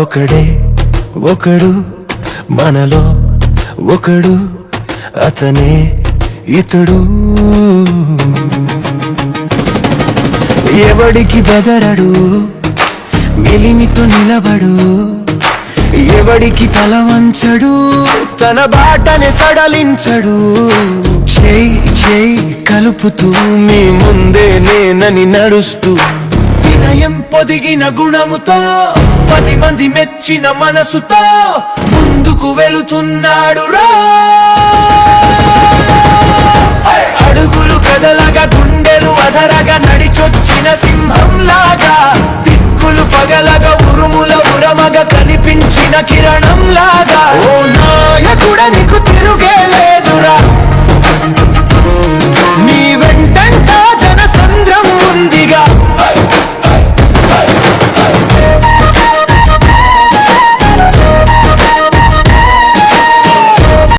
ఒకడే ఒకడు మనలో ఒకడు అతనే ఇతడు. ఎవడికి బెదరడు మెలిమితో నిలబడు. ఎవడికి తల వంచడు తన బాటని సడలించడు. చేయి చేయి కలుపుతూ మీ ముందే నేనని నడుస్తూ పొదిగిన గుణముతో పది మంది మెచ్చిన మనసుతో ముందుకు వెళుతున్నాడు రా. అడుగులు కదలగా గుండెలు అదరగా నడిచొచ్చిన సింహంలాగా దిక్కులు పగలగా ఉరుముల ఉరమగా కనిపించిన కిరణంలాగా